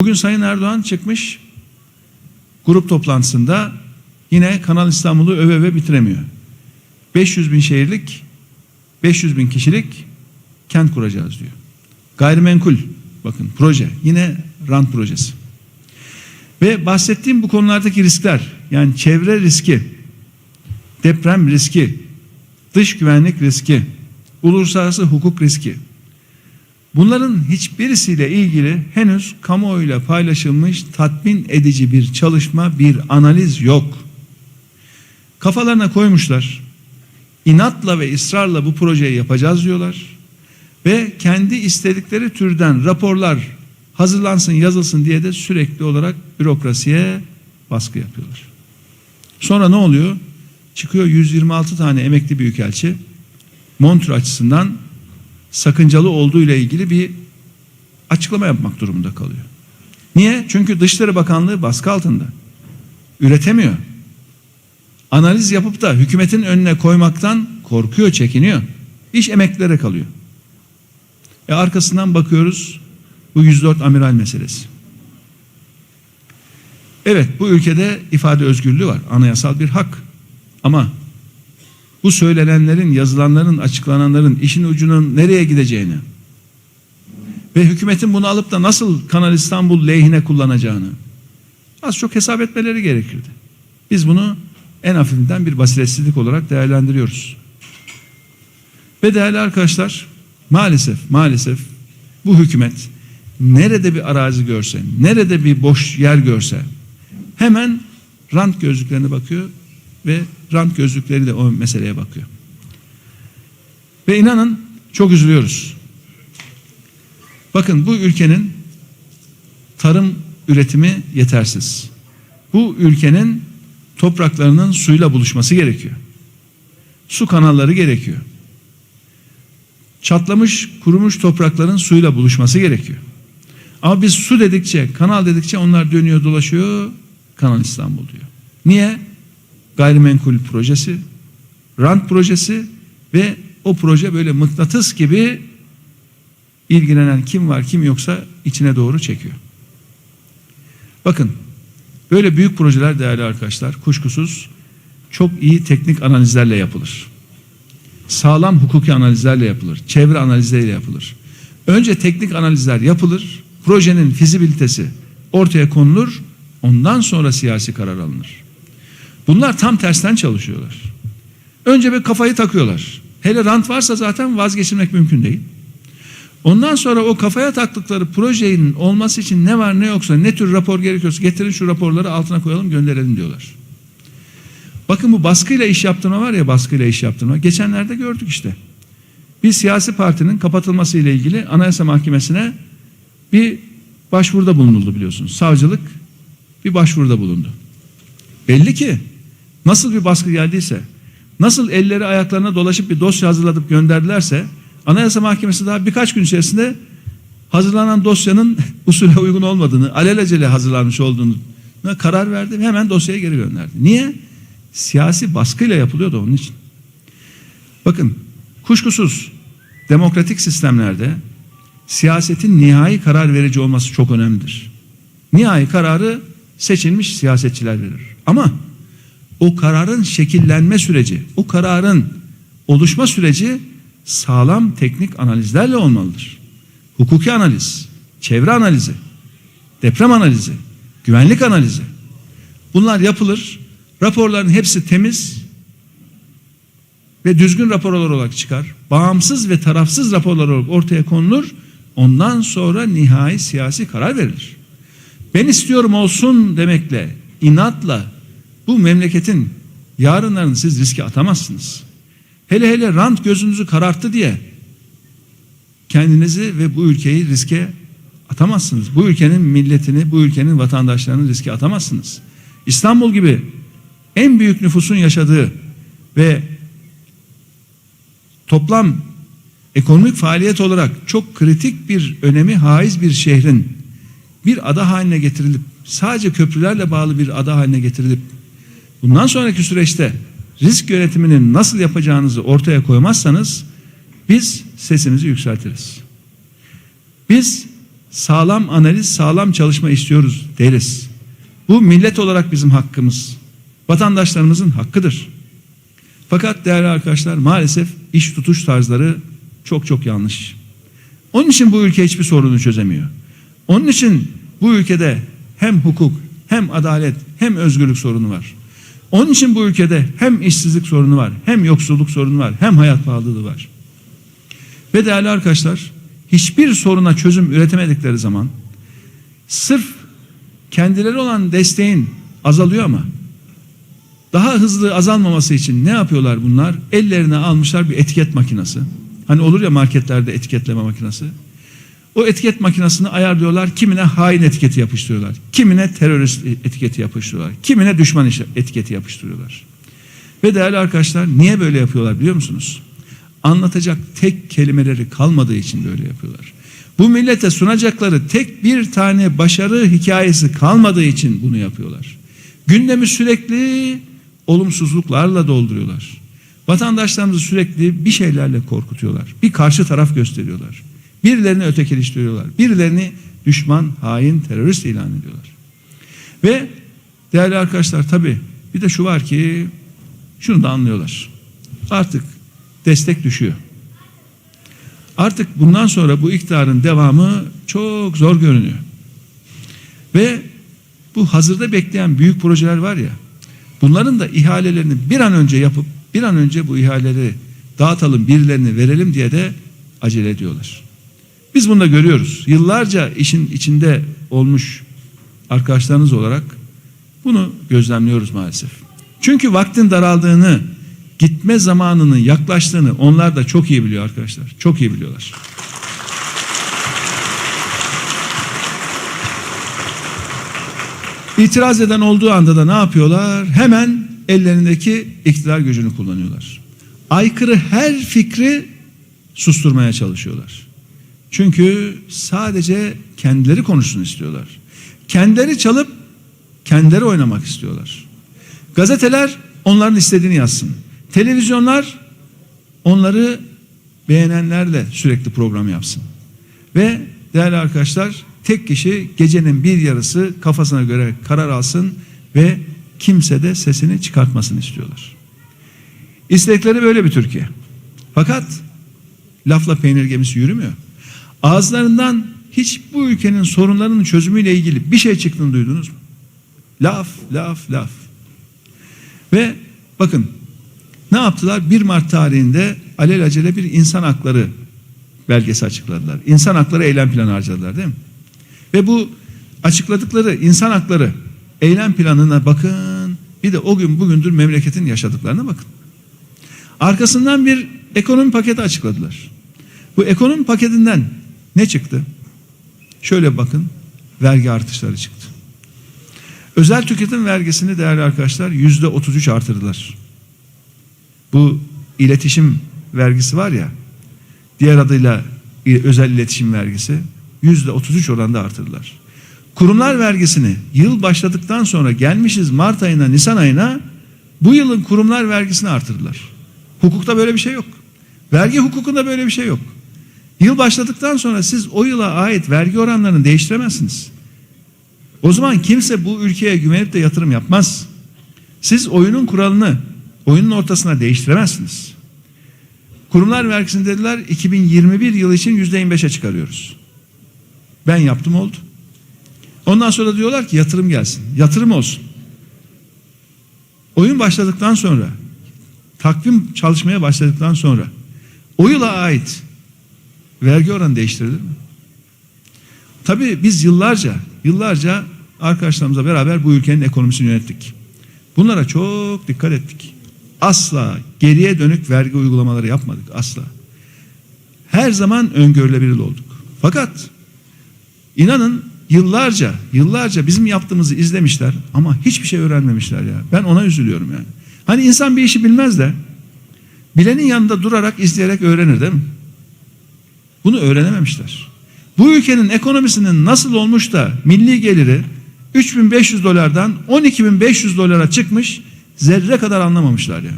Bugün Sayın Erdoğan çıkmış grup toplantısında yine Kanal İstanbul'u öve öve bitiremiyor. 500 bin şehirlik, 500 bin kişilik kent kuracağız diyor. Gayrimenkul bakın proje yine rant projesi. Ve bahsettiğim bu konulardaki riskler yani çevre riski, deprem riski, dış güvenlik riski, uluslararası hukuk riski. Bunların hiçbirisiyle ilgili henüz kamuoyuyla paylaşılmış tatmin edici bir çalışma, bir analiz yok. Kafalarına koymuşlar. İnatla ve ısrarla bu projeyi yapacağız diyorlar. Ve kendi istedikleri türden raporlar hazırlansın, yazılsın diye de sürekli olarak bürokrasiye baskı yapıyorlar. Sonra ne oluyor? Çıkıyor 126 tane emekli büyükelçi Montreux açısından sakıncalı olduğu ile ilgili bir açıklama yapmak durumunda kalıyor. Niye? Çünkü Dışişleri Bakanlığı baskı altında. Üretemiyor. Analiz yapıp da hükümetin önüne koymaktan korkuyor, çekiniyor. İş emeklilere kalıyor. E arkasından bakıyoruz bu 104 amiral meselesi. Evet bu ülkede ifade özgürlüğü var. Anayasal bir hak. Ama bu söylenenlerin, yazılanların, açıklananların işin ucunun nereye gideceğini ve hükümetin bunu alıp da nasıl Kanal İstanbul lehine kullanacağını az çok hesap etmeleri gerekirdi. Biz bunu en hafifinden bir basiretsizlik olarak değerlendiriyoruz. Ve değerli arkadaşlar maalesef maalesef bu hükümet nerede bir arazi görse, nerede bir boş yer görse hemen rant gözlüklerine bakıyor ve rant gözlükleri de o meseleye bakıyor. Ve inanın çok üzülüyoruz. Bakın bu ülkenin tarım üretimi yetersiz. Bu ülkenin topraklarının suyla buluşması gerekiyor. Su kanalları gerekiyor. Çatlamış, kurumuş toprakların suyla buluşması gerekiyor. Ama biz su dedikçe, kanal dedikçe onlar dönüyor, dolaşıyor, Kanal İstanbul diyor. Niye? Gayrimenkul projesi, rant projesi ve o proje böyle mıknatıs gibi ilgilenen kim var kim yoksa içine doğru çekiyor. Bakın böyle büyük projeler değerli arkadaşlar kuşkusuz çok iyi teknik analizlerle yapılır. Sağlam hukuki analizlerle yapılır. Çevre analizleriyle yapılır. Önce teknik analizler yapılır. Projenin fizibilitesi ortaya konulur. Ondan sonra siyasi karar alınır. Bunlar tam tersten çalışıyorlar. Önce bir kafayı takıyorlar. Hele rant varsa zaten vazgeçilmek mümkün değil. Ondan sonra o kafaya taktıkları projenin olması için ne var ne yoksa ne tür rapor gerekiyorsa getirin şu raporları altına koyalım gönderelim diyorlar. Bakın bu baskıyla iş yaptırma var ya baskıyla iş yaptırma. Geçenlerde gördük işte. Bir siyasi partinin kapatılması ile ilgili Anayasa Mahkemesi'ne bir başvuruda bulunuldu biliyorsunuz. Savcılık bir başvuruda bulundu. Belli ki nasıl bir baskı geldiyse, nasıl elleri ayaklarına dolaşıp bir dosya hazırlatıp gönderdilerse Anayasa Mahkemesi daha birkaç gün içerisinde hazırlanan dosyanın usule uygun olmadığını, alelacele hazırlanmış olduğunu karar verdi ve hemen dosyayı geri gönderdi. Niye? Siyasi baskıyla yapılıyordu onun için. Bakın kuşkusuz demokratik sistemlerde siyasetin nihai karar verici olması çok önemlidir. Nihai kararı seçilmiş siyasetçiler verir. Ama o kararın şekillenme süreci, o kararın oluşma süreci sağlam teknik analizlerle olmalıdır. Hukuki analiz, çevre analizi, deprem analizi, güvenlik analizi. Bunlar yapılır. Raporların hepsi temiz ve düzgün raporlar olarak çıkar. Bağımsız ve tarafsız raporlar olarak ortaya konulur. Ondan sonra nihai siyasi karar verilir. Ben istiyorum olsun demekle, inatla bu memleketin yarınlarını siz riske atamazsınız. Hele hele rant gözünüzü kararttı diye kendinizi ve bu ülkeyi riske atamazsınız. Bu ülkenin milletini, bu ülkenin vatandaşlarını riske atamazsınız. İstanbul gibi en büyük nüfusun yaşadığı ve toplam ekonomik faaliyet olarak çok kritik bir önemi haiz bir şehrin bir ada haline getirilip sadece köprülerle bağlı bir ada haline getirilip bundan sonraki süreçte risk yönetiminin nasıl yapacağınızı ortaya koymazsanız biz sesimizi yükseltiriz. Biz sağlam analiz, sağlam çalışma istiyoruz deriz. Bu millet olarak bizim hakkımız. Vatandaşlarımızın hakkıdır. Fakat değerli arkadaşlar maalesef iş tutuş tarzları çok çok yanlış. Onun için bu ülke hiçbir sorunu çözemiyor. Onun için bu ülkede hem hukuk, hem adalet, hem özgürlük sorunu var. Onun için bu ülkede hem işsizlik sorunu var, hem yoksulluk sorunu var, hem hayat pahalılığı var. Ve değerli arkadaşlar, hiçbir soruna çözüm üretemedikleri zaman sırf kendileri olan desteğin azalıyor ama daha hızlı azalmaması için ne yapıyorlar bunlar? Ellerine almışlar bir etiket makinesi. Hani olur ya marketlerde etiketleme makinesi. O etiket makinesini ayarlıyorlar. Kimine hain etiketi yapıştırıyorlar. Kimine terörist etiketi yapıştırıyorlar. Kimine düşman etiketi yapıştırıyorlar. Ve değerli arkadaşlar niye böyle yapıyorlar biliyor musunuz? Anlatacak tek kelimeleri kalmadığı için böyle yapıyorlar. Bu millete sunacakları tek bir tane başarı hikayesi kalmadığı için bunu yapıyorlar. Gündemi sürekli olumsuzluklarla dolduruyorlar. Vatandaşlarımızı sürekli bir şeylerle korkutuyorlar. Bir karşı taraf gösteriyorlar. Birilerini ötekileştiriyorlar. Birilerini düşman, hain, terörist ilan ediyorlar. Ve değerli arkadaşlar tabii bir de şu var ki şunu da anlıyorlar. Artık destek düşüyor. Artık bundan sonra bu iktidarın devamı çok zor görünüyor. Ve bu hazırda bekleyen büyük projeler var ya bunların da ihalelerini bir an önce yapıp bir an önce bu ihaleleri dağıtalım birilerini verelim diye de acele ediyorlar. Biz bunu da görüyoruz. Yıllarca işin içinde olmuş arkadaşlarınız olarak bunu gözlemliyoruz maalesef. Çünkü vaktin daraldığını, gitme zamanının yaklaştığını onlar da çok iyi biliyor arkadaşlar. Çok iyi biliyorlar. İtiraz eden olduğu anda da ne yapıyorlar? Hemen ellerindeki iktidar gücünü kullanıyorlar. Aykırı her fikri susturmaya çalışıyorlar. Çünkü sadece kendileri konuşsun istiyorlar. Kendileri çalıp kendileri oynamak istiyorlar. Gazeteler onların istediğini yazsın. Televizyonlar onları beğenenlerle sürekli program yapsın. Ve değerli arkadaşlar tek kişi gecenin bir yarısı kafasına göre karar alsın ve kimse de sesini çıkartmasını istiyorlar. İstekleri böyle bir Türkiye. Fakat lafla peynir gemisi yürümüyor. Ağızlarından hiç bu ülkenin sorunlarının çözümüyle ilgili bir şey çıktığını duydunuz mu? Laf, laf, laf. Ve bakın ne yaptılar? 1 Mart tarihinde alelacele bir insan hakları belgesi açıkladılar. İnsan hakları eylem planı harcadılar değil mi? Ve bu açıkladıkları insan hakları eylem planına bakın. Bir de o gün bugündür memleketin yaşadıklarına bakın. Arkasından bir ekonomi paketi açıkladılar. Bu ekonomi paketinden ne çıktı? Şöyle bakın. Vergi artışları çıktı. Özel tüketim vergisini değerli arkadaşlar yüzde 33 artırdılar. Bu iletişim vergisi var ya diğer adıyla özel iletişim vergisi yüzde 33 oranda artırdılar. Kurumlar vergisini yıl başladıktan sonra gelmişiz Mart ayına Nisan ayına bu yılın kurumlar vergisini artırdılar. Hukukta böyle bir şey yok. Vergi hukukunda böyle bir şey yok. Yıl başladıktan sonra siz o yıla ait vergi oranlarını değiştiremezsiniz. O zaman kimse bu ülkeye güvenip de yatırım yapmaz. Siz oyunun kuralını oyunun ortasına değiştiremezsiniz. Kurumlar vergisini dediler 2021 yılı için yüzde 25'e çıkarıyoruz. Ben yaptım oldu. Ondan sonra diyorlar ki yatırım gelsin. Yatırım olsun. Oyun başladıktan sonra takvim çalışmaya başladıktan sonra o yıla ait vergi oranı değiştirilir mi? Tabii biz yıllarca yıllarca arkadaşlarımızla beraber bu ülkenin ekonomisini yönettik. Bunlara çok dikkat ettik. Asla geriye dönük vergi uygulamaları yapmadık asla. Her zaman öngörülebilir olduk. Fakat inanın yıllarca yıllarca bizim yaptığımızı izlemişler ama hiçbir şey öğrenmemişler ya. Ben ona üzülüyorum yani. Hani insan bir işi bilmez de bilenin yanında durarak izleyerek öğrenir değil mi? Bunu öğrenememişler. Bu ülkenin ekonomisinin nasıl olmuş da milli geliri 3500 dolardan 12500 dolara çıkmış zerre kadar anlamamışlar ya.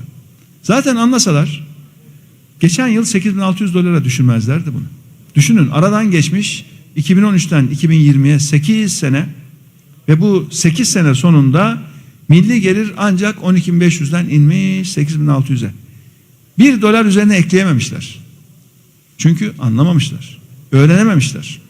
Zaten anlasalar geçen yıl 8600 dolara düşünmezlerdi bunu. Düşünün aradan geçmiş 2013'ten 2020'ye 8 sene ve bu 8 sene sonunda milli gelir ancak 12.500'den inmiş 8.600'e. 1 dolar üzerine ekleyememişler. Çünkü anlamamışlar. Öğrenememişler.